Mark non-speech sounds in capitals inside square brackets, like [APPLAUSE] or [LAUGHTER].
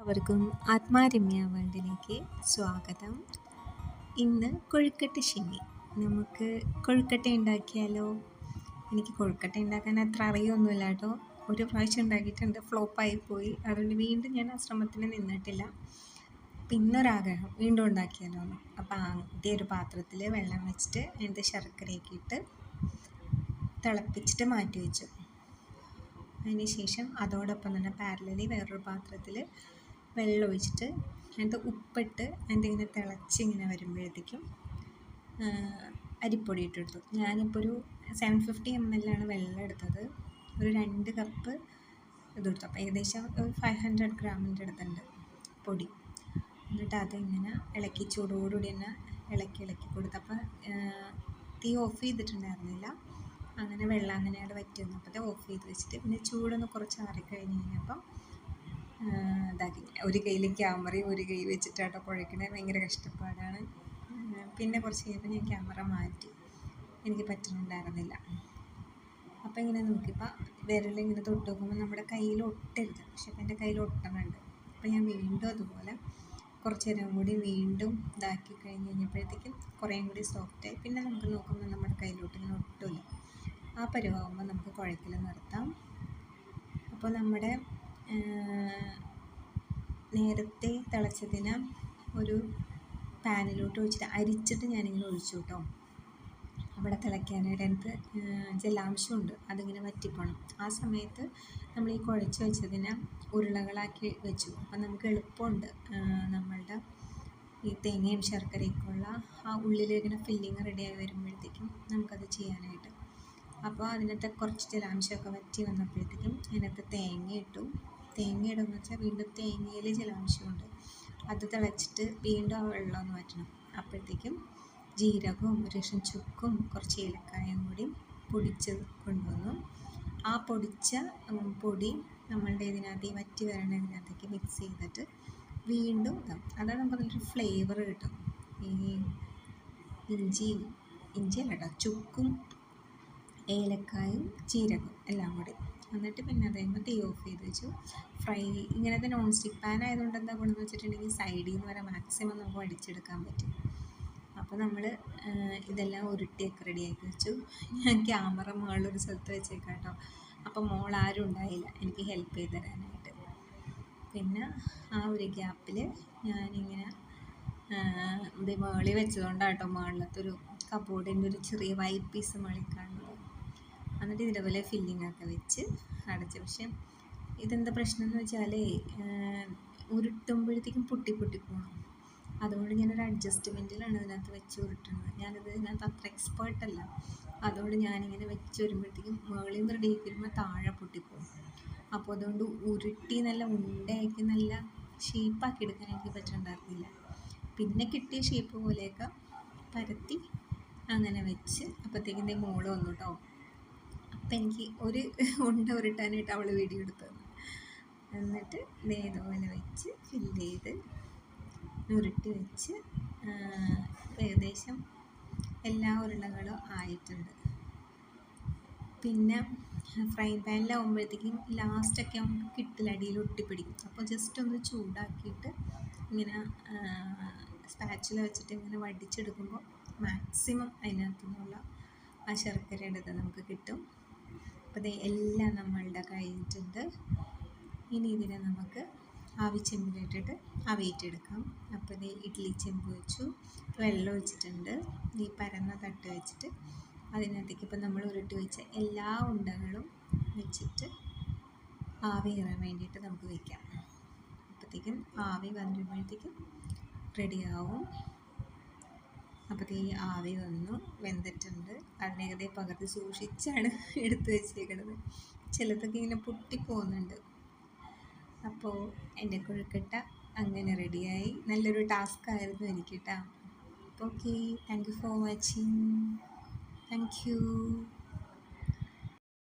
അവർക്കും ആത്മാരമ്യ വേൾഡിലേക്ക് സ്വാഗതം. ഇന്ന് കൊഴുക്കട്ട ശനി. നമുക്ക് കൊഴുക്കട്ട ഉണ്ടാക്കിയാലോ? എനിക്ക് കൊഴുക്കട്ട ഉണ്ടാക്കാൻ അത്ര അറിയൊന്നുമില്ല കേട്ടോ. ഒരു പ്രാവശ്യം ഉണ്ടാക്കിയിട്ടുണ്ട് ഫ്ലോപ്പായി പോയി. അതുകൊണ്ട് വീണ്ടും ഞാൻ ആ ശ്രമത്തിന് നിന്നിട്ടില്ല. പിന്നൊരാഗ്രഹം വീണ്ടും ഉണ്ടാക്കിയാലോ അപ്പോൾ ആദ്യം ഒരു പാത്രത്തിൽ വെള്ളം വെച്ചിട്ട് അതിന്റെ ശർക്കരയൊക്കെ ഇട്ട് തിളപ്പിച്ചിട്ട് മാറ്റി വെച്ചു. അതിന് ശേഷം അതോടൊപ്പം തന്നെ പാരലലി വേറൊരു പാത്രത്തിൽ വെള്ളം ഒഴിച്ചിട്ട് അതിന്റെ ഉപ്പിട്ട് അതിന്റെ ഇങ്ങനെ തിളച്ച് ഇങ്ങനെ വരുമ്പോഴത്തേക്കും അരിപ്പൊടി ഇട്ടെടുത്തു. ഞാനിപ്പോൾ ഒരു സെവൻ ഫിഫ്റ്റി എം എൽ ആണ് വെള്ളം എടുത്തത്. ഒരു രണ്ട് കപ്പ് ഇതെടുത്തു അപ്പോൾ ഏകദേശം ഒരു ഫൈവ് ഹൺഡ്രഡ് ഗ്രാമിന്റെ അടുത്തുണ്ട് പൊടി. എന്നിട്ട് അതിങ്ങനെ ഇളക്കി ചൂടോടുകൂടി തന്നെ ഇളക്കി ഇളക്കി കൊടുത്തു. അപ്പോൾ തീ ഓഫ് ചെയ്തിട്ടുണ്ടായിരുന്നില്ല. അങ്ങനെ വെള്ളം അങ്ങനെ അവിടെ വന്നപ്പോൾ ഓഫ് ചെയ്ത് വെച്ചിട്ട് പിന്നെ ചൂടൊന്ന് കുറച്ച് ആറിക്കഴിഞ്ഞ് കഴിഞ്ഞപ്പം ഇതാക്കി ഒരു കയ്യിൽ ക്യാമറയും ഒരു കൈ വെച്ചിട്ടാട്ടോ കുഴക്കണേ ഭയങ്കര കഷ്ടപ്പാടാണ്. പിന്നെ കുറച്ച് കഴിഞ്ഞപ്പോൾ ഞാൻ ക്യാമറ മാറ്റി. എനിക്ക് പറ്റുന്നുണ്ടായിരുന്നില്ല. അപ്പോൾ ഇങ്ങനെ നോക്കിയപ്പോൾ വിരലിങ്ങനെ തൊട്ട് നോക്കുമ്പോൾ നമ്മുടെ കയ്യിൽ ഒട്ടരുത്. പക്ഷെ ഇപ്പം എന്റെ കയ്യിൽ ഒട്ടണുണ്ട്. അപ്പോൾ ഞാൻ വീണ്ടും അതുപോലെ കുറച്ച് നേരം കൂടി വീണ്ടും ഇതാക്കി കഴിഞ്ഞ് കഴിഞ്ഞപ്പോഴത്തേക്കും കുറേയും കൂടി സോഫ്റ്റായി പിന്നെ നമുക്ക് നോക്കുമ്പോൾ നമ്മുടെ കയ്യിലോട്ട് ഇങ്ങനെ ഒട്ടില്ല ആ പരുവാകുമ്പോൾ നമുക്ക് കുഴക്കൽ നിർത്താം. അപ്പോൾ നമ്മുടെ നേരത്തെ തിളച്ചതിന് ഒരു പാനിലോട്ട് ഒഴിച്ചിട്ട് അരിച്ചിട്ട് ഞാനിങ്ങനെ ഒഴിച്ചു കേട്ടോ അവിടെ തിളയ്ക്കാനായിട്ട് എനിക്ക് ജലാംശമുണ്ട് അതിങ്ങനെ വറ്റിപ്പോണം. ആ സമയത്ത് നമ്മൾ ഈ കുഴച്ച് വെച്ചതിനെ ഉരുളകളാക്കി വെച്ചു. അപ്പം നമുക്ക് എളുപ്പമുണ്ട് നമ്മളുടെ ഈ തേങ്ങയും ശർക്കരയൊക്കെയുള്ള ആ ഉള്ളിലിങ്ങനെ ഫില്ലിങ് റെഡിയായി വരുമ്പോഴത്തേക്കും നമുക്കത് ചെയ്യാനായിട്ട്. അപ്പോൾ അതിനകത്ത് കുറച്ച് ജലാംശമൊക്കെ വറ്റി വന്നപ്പോഴത്തേക്കും അതിനകത്ത് തേങ്ങ ഇട്ടു. തേങ്ങ വെച്ചാൽ വീണ്ടും തേങ്ങയിൽ ജലാംശമുണ്ട് അത് തിളച്ചിട്ട് വീണ്ടും ആ വെള്ളം ഒന്ന് വറ്റണം. അപ്പോഴത്തേക്കും ജീരകവും രസം ചുക്കും കുറച്ച് ഏലക്കായും കൂടി പൊടിച്ച് കൊണ്ടുവന്നു. ആ പൊടിച്ച പൊടി നമ്മളുടെ ഇതിനകത്ത് ഈ വറ്റി വരണ ഇതിനകത്തേക്ക് മിക്സ് ചെയ്തിട്ട് വീണ്ടും ഇതാവും അതാണ് നമുക്ക് നല്ലൊരു ഫ്ലേവർ കിട്ടും. ഈ ഇഞ്ചിയും ഇഞ്ചി അല്ല കേട്ടോ ചുക്കും ഏലക്കായും ജീരകം എല്ലാം കൂടി. എന്നിട്ട് പിന്നെ അത് കഴിയുമ്പോൾ തീ ഓഫ് ചെയ്ത് വെച്ചു. ഫ്രൈ ഇങ്ങനത്തെ നോൺ സ്റ്റിക്ക് പാൻ ആയതുകൊണ്ട് എന്താ ഗുണമെന്ന് വെച്ചിട്ടുണ്ടെങ്കിൽ സൈഡിൽ നിന്ന് വരെ മാക്സിമം നമുക്ക് അടിച്ചെടുക്കാൻ പറ്റും. അപ്പോൾ നമ്മൾ ഇതെല്ലാം ഉരുട്ടിയൊക്കെ റെഡിയാക്കി വെച്ചു. ഞാൻ ക്യാമറ മുകളിലൊരു സ്ഥലത്ത് വെച്ചേക്കാട്ടോ അപ്പോൾ മോൾ ആരും ഉണ്ടായില്ല. എനിക്ക് ഹെൽപ്പ് ചെയ്ത് തരാനായിട്ട്. പിന്നെ ആ ഒരു ഗ്യാപ്പിൽ ഞാനിങ്ങനെ ഇത് മേളി വെച്ചതുകൊണ്ടാട്ടോ മുകളിലത്തെ ഒരു കബോർഡിന്റെ ഒരു ചെറിയ വൈറ്റ് പീസ് മേളിൽ എന്നിട്ട് ഫില്ലിംഗ് ഒക്കെ വെച്ച് അടച്ച്. പക്ഷേ ഇതെന്താ പ്രശ്നം എന്ന് വെച്ചാൽ ഉരുട്ടുമ്പോഴത്തേക്കും പൊട്ടി പൊട്ടി പോകണം അതുകൊണ്ട് ഞാനൊരു അഡ്ജസ്റ്റ്മെന്റിലാണ് ഇതിനകത്ത് വെച്ച് ഉരുട്ടുന്നത് ഞാനത് ഇതിനകത്ത് അത്ര എക്സ്പേർട്ട് അല്ല. അതുകൊണ്ട് ഞാനിങ്ങനെ വെച്ച് വരുമ്പോഴത്തേക്കും മുകളിൽ നിന്ന് റെഡി ആക്കി വരുമ്പോൾ താഴെ പൊട്ടിപ്പോകും അപ്പോൾ അതുകൊണ്ട് ഉരുട്ടി നല്ല ഉണ്ടയാക്കി നല്ല ഷേപ്പാക്കി എടുക്കാൻ എനിക്ക് പറ്റുന്നുണ്ടായിരുന്നില്ല പിന്നെ കിട്ടിയ ഷേപ്പ് പോലെയൊക്കെ പരത്തി അങ്ങനെ വെച്ച് അപ്പോഴത്തേക്കും മോൾ വന്നു കേട്ടോ അപ്പം എനിക്ക് ഒരു [LAUGHS] ഉണ്ട ഉരുട്ടാനായിട്ട് അവൾ വീഡിയോ എടുത്തു എന്നിട്ട് ഇതേപോലെ വെച്ച് ഫില്ല് ചെയ്ത് ഉരുട്ടി വെച്ച് ഏകദേശം എല്ലാ ഉരുളകളും ആയിട്ടുണ്ട്. പിന്നെ ഫ്രൈ പാനിലാവുമ്പോഴത്തേക്കും ലാസ്റ്റൊക്കെ നമുക്ക് കിട്ടലടിയിൽ ഒട്ടിപ്പിടിക്കും. അപ്പോൾ ജസ്റ്റ് ഒന്ന് ചൂടാക്കിയിട്ട് ഇങ്ങനെ സ്പാച്ചിൽ വെച്ചിട്ട് ഇങ്ങനെ വടിച്ചെടുക്കുമ്പോൾ മാക്സിമം അതിനകത്തു നിന്നുള്ള ആ ശർക്കര ഇത് നമുക്ക് കിട്ടും. അപ്പോൾ ഇത് എല്ലാം നമ്മളുടെ കഴിഞ്ഞിട്ടുണ്ട് ഇനി ഇതിനെ നമുക്ക് ആവി ചെമ്പിലിട്ടിട്ട് ആവിയിട്ടെടുക്കാം അപ്പോൾ ഇത് ഇഡ്ഡലി ചെമ്പ് വെച്ചു. വെള്ളം ഒഴിച്ചിട്ടുണ്ട്. ഈ പരന്ന തട്ട് വെച്ചിട്ട് അതിനകത്തേക്ക് ഇപ്പം നമ്മൾ ഉരുട്ടി വെച്ച എല്ലാ ഉണ്ടകളും വെച്ചിട്ട് ആവി കയറാൻ വേണ്ടിയിട്ട് നമുക്ക് വയ്ക്കാം അപ്പോഴത്തേക്കും ആവി വന്നുമ്പോഴത്തേക്കും റെഡിയാവും അപ്പോഴത്തേക്ക് ആവി വന്നു വെന്തിട്ടുണ്ട്. അതിനകത്തെ പകർത്തി സൂക്ഷിച്ചാണ് [LAUGHS] എടുത്ത് വെച്ചേക്കുന്നത് ചിലതൊക്കെ ഇങ്ങനെ പൊട്ടിപ്പോകുന്നുണ്ട് അപ്പോൾ എന്റെ കൊഴുക്കട്ട അങ്ങനെ റെഡിയായി. നല്ലൊരു ടാസ്ക് ആയിരുന്നു എനിക്ക് കേട്ടോ അപ്പോൾ okay thank you for watching. Thank you.